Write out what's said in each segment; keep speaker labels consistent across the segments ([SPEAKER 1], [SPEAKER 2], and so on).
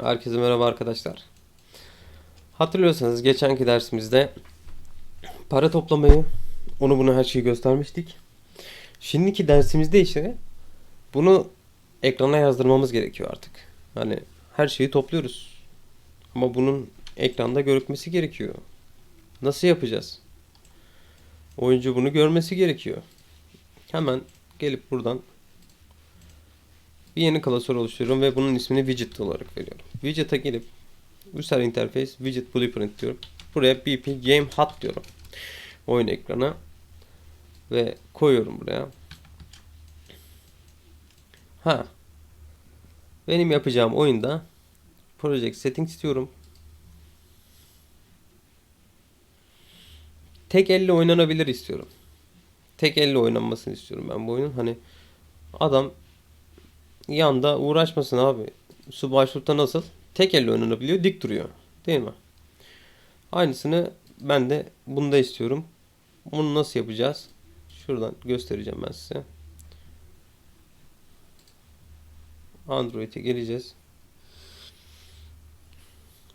[SPEAKER 1] Herkese merhaba arkadaşlar. Hatırlıyorsanız geçenki dersimizde para toplamayı, onu bunu her şeyi göstermiştik. Şimdiki dersimizde ise bunu ekrana yazdırmamız gerekiyor artık. Hani her şeyi topluyoruz. Ama bunun ekranda görükmesi gerekiyor. Nasıl yapacağız? Oyuncu bunu görmesi gerekiyor. Hemen gelip buradan bir yeni klasör oluşturuyorum ve bunun ismini widget olarak veriyorum. Widget'a gelip User Interface Widget Blueprint diyorum. Buraya BP Game Hot diyorum. Oyun ekranı ve koyuyorum buraya. Ha. Benim yapacağım oyunda Project Settings diyorum. Tek elle oynanabilir istiyorum. Tek elle oynanmasını istiyorum ben bu oyunun. Hani adam yanda uğraşmasın abi. Su başlıkta nasıl? Tek elle oynanabiliyor, dik duruyor. Değil mi? Aynısını ben de bunda istiyorum. Bunu nasıl yapacağız? Şuradan göstereceğim ben size. Android'e geleceğiz.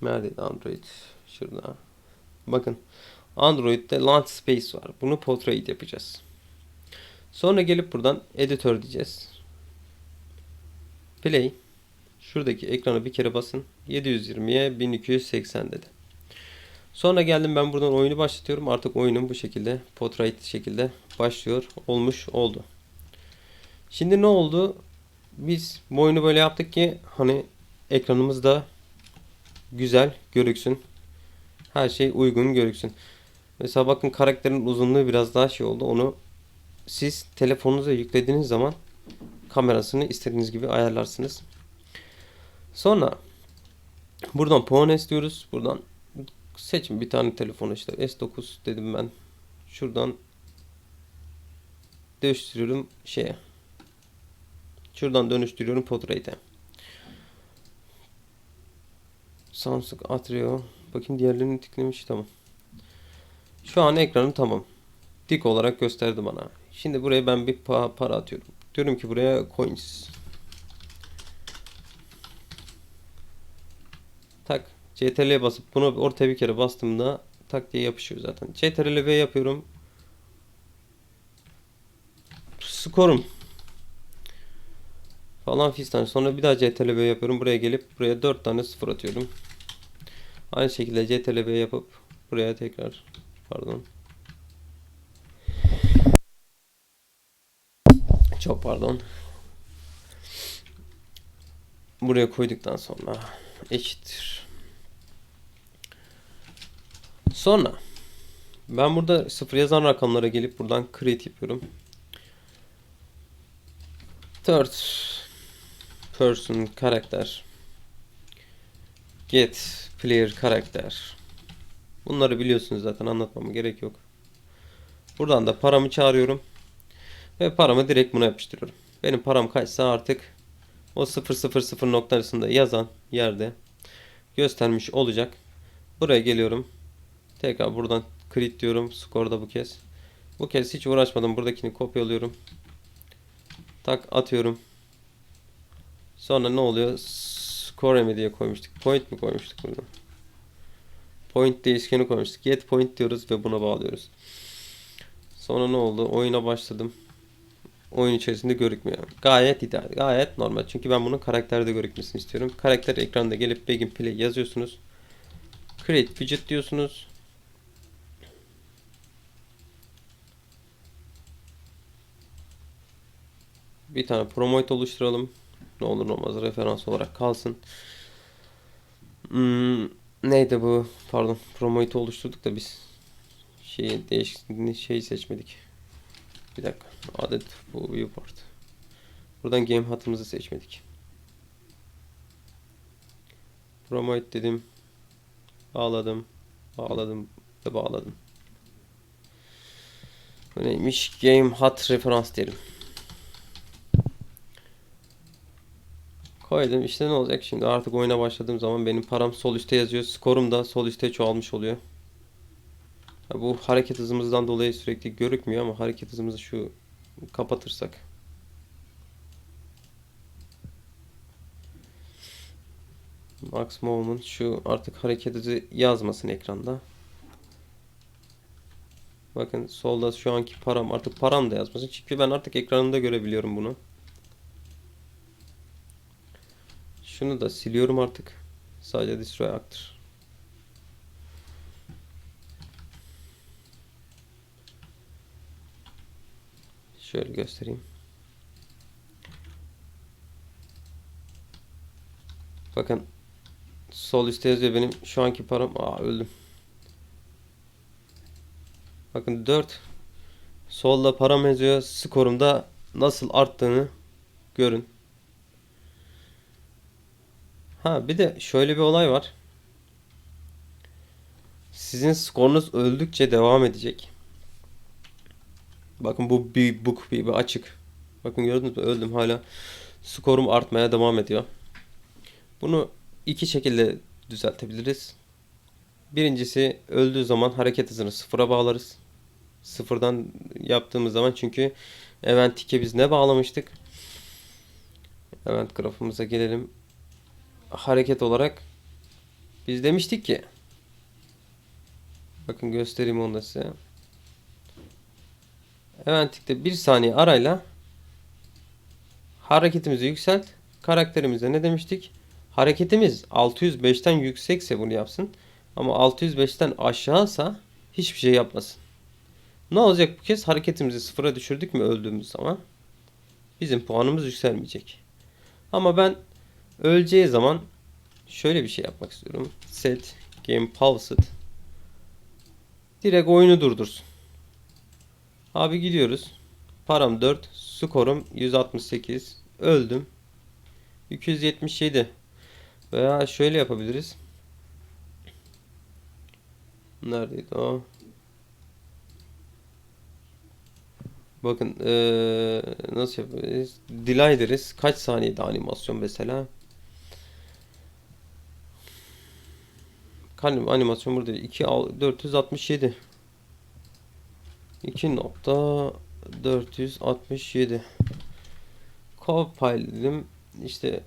[SPEAKER 1] Neredeydi Android? Şurada. Bakın. Android'de Launch Space var. Bunu Portrait yapacağız. Sonra gelip buradan Editor diyeceğiz. Play. Şuradaki ekrana bir kere basın. 720'ye 1280 dedi. Sonra geldim ben buradan oyunu başlatıyorum. Artık oyunum bu şekilde portrait şekilde başlıyor. Olmuş oldu. Şimdi ne oldu? Biz bu oyunu böyle yaptık ki hani ekranımızda güzel görüksün. Her şey uygun görüksün. Mesela bakın karakterin uzunluğu biraz daha şey oldu. Onu siz telefonunuza yüklediğiniz zaman kamerasını istediğiniz gibi ayarlarsınız. Sonra buradan puan istiyoruz. Buradan seçin bir tane telefon işte S9 dedim ben. Şuradan dönüştürüyorum şeye. Şuradan dönüştürüyorum Portrait'e. Samsung Atrio. Bakayım diğerlerini tıklamış tamam. Şu an ekranım tamam. Dik olarak gösterdi bana. Şimdi buraya ben bir pa- para atıyorum. Diyorum ki buraya coins. Tak. CTRL'ye basıp bunu ortaya bir kere bastığımda tak diye yapışıyor zaten. CTRL V yapıyorum. Skorum. Falan fistan. Sonra bir daha CTRL V yapıyorum. Buraya gelip buraya 4 tane sıfır atıyorum. Aynı şekilde CTRL V yapıp buraya tekrar pardon. Çok pardon. Buraya koyduktan sonra eşittir. Sonra ben burada sıfır yazan rakamlara gelip buradan create yapıyorum. Third person karakter get player karakter bunları biliyorsunuz zaten anlatmama gerek yok. Buradan da paramı çağırıyorum. Ve paramı direkt buna yapıştırıyorum. Benim param kaçsa artık o 000 noktasında yazan yerde göstermiş olacak. Buraya geliyorum. Tekrar buradan create diyorum. Score'da bu kez. Bu kez hiç uğraşmadım. Buradakini kopyalıyorum. Tak atıyorum. Sonra ne oluyor? Score mi diye koymuştuk. Point mi koymuştuk burada? Point değişkeni koymuştuk. Get point diyoruz ve buna bağlıyoruz. Sonra ne oldu? Oyuna başladım oyun içerisinde görükmüyor. Gayet ideal. Gayet normal. Çünkü ben bunun karakterde görükmesini istiyorum. Karakter ekranda gelip Begin Play yazıyorsunuz. Create Widget diyorsunuz. Bir tane promote oluşturalım. Ne olur ne olmaz referans olarak kalsın. Hmm, neydi bu? Pardon. Promote oluşturduk da biz şeyi değiş şey seçmedik. Bir dakika. Adet bu viewport. Buradan game hatımızı seçmedik. Promote dedim. Bağladım. Bağladım ve bağladım. Bu neymiş? Game hat referans diyelim. Koydum. İşte ne olacak şimdi? Artık oyuna başladığım zaman benim param sol üstte yazıyor. Skorum da sol üstte çoğalmış oluyor. Bu hareket hızımızdan dolayı sürekli görükmüyor ama hareket hızımızı şu kapatırsak Max Movement şu artık hareket hızı yazmasın ekranda. Bakın solda şu anki param artık param da yazmasın. Çünkü ben artık ekranında görebiliyorum bunu. Şunu da siliyorum artık. Sadece destroy actor. Şöyle göstereyim. Bakın sol üstte yazıyor benim şu anki param. Aa öldüm. Bakın 4 solda param yazıyor. Skorumda nasıl arttığını görün. Ha bir de şöyle bir olay var. Sizin skorunuz öldükçe devam edecek. Bakın bu bir book bir, bir açık. Bakın gördünüz mü? Öldüm hala. Skorum artmaya devam ediyor. Bunu iki şekilde düzeltebiliriz. Birincisi öldüğü zaman hareket hızını sıfıra bağlarız. Sıfırdan yaptığımız zaman çünkü event tick'e biz ne bağlamıştık? Event grafımıza gelelim. Hareket olarak biz demiştik ki bakın göstereyim onu da size. Event tick'te bir saniye arayla hareketimizi yükselt. Karakterimize ne demiştik? Hareketimiz 605'ten yüksekse bunu yapsın. Ama 605'ten aşağısa hiçbir şey yapmasın. Ne olacak bu kez? Hareketimizi sıfıra düşürdük mü öldüğümüz zaman bizim puanımız yükselmeyecek. Ama ben öleceği zaman şöyle bir şey yapmak istiyorum. Set game paused. Direkt oyunu durdursun. Abi gidiyoruz. Param 4, skorum 168. Öldüm. 277. Veya şöyle yapabiliriz. Neredeydi o? Bakın eee, nasıl yapabiliriz? Delay deriz. Kaç saniyede animasyon mesela? Animasyon burada 2 467. 2.467 Compile dedim. İşte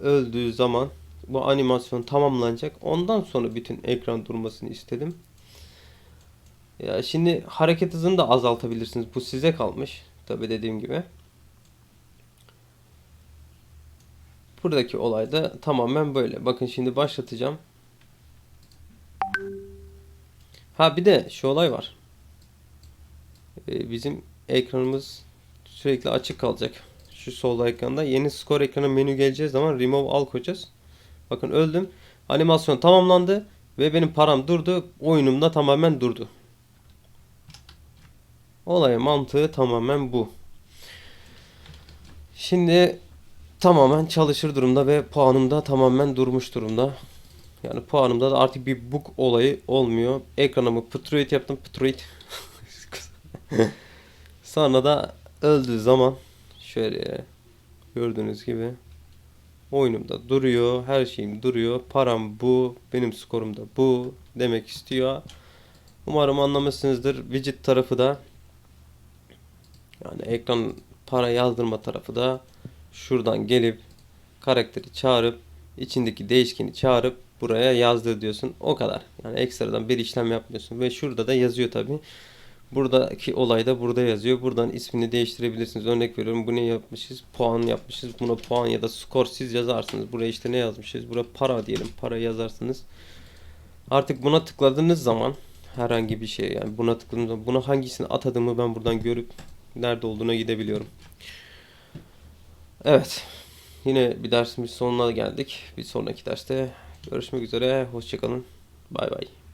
[SPEAKER 1] öldüğü zaman bu animasyon tamamlanacak. Ondan sonra bütün ekran durmasını istedim. Ya şimdi hareket hızını da azaltabilirsiniz. Bu size kalmış. Tabi dediğim gibi. Buradaki olay da tamamen böyle. Bakın şimdi başlatacağım. Ha bir de şu olay var. Ee, bizim ekranımız sürekli açık kalacak. Şu sol ekranda yeni skor ekranı menü geleceği zaman remove all koyacağız. Bakın öldüm. Animasyon tamamlandı ve benim param durdu. Oyunum da tamamen durdu. Olay mantığı tamamen bu. Şimdi tamamen çalışır durumda ve puanım da tamamen durmuş durumda. Yani puanımda da artık bir bug olayı olmuyor. Ekranımı pıtırıyet yaptım pıtırıyet. Sonra da öldüğü zaman şöyle gördüğünüz gibi oyunumda duruyor. Her şeyim duruyor. Param bu. Benim skorum da bu demek istiyor. Umarım anlamışsınızdır. Widget tarafı da yani ekran para yazdırma tarafı da şuradan gelip karakteri çağırıp içindeki değişkeni çağırıp buraya yazdır diyorsun. O kadar. Yani ekstradan bir işlem yapmıyorsun. Ve şurada da yazıyor tabi. Buradaki olay da burada yazıyor. Buradan ismini değiştirebilirsiniz. Örnek veriyorum bu ne yapmışız? Puan yapmışız. Buna puan ya da skor siz yazarsınız. Buraya işte ne yazmışız? Buraya para diyelim. Para yazarsınız. Artık buna tıkladığınız zaman herhangi bir şey yani buna tıkladığınız zaman buna hangisini atadığımı ben buradan görüp nerede olduğuna gidebiliyorum. Evet. Yine bir dersimiz sonuna geldik. Bir sonraki derste görüşmek üzere. Hoşçakalın. Bay bay.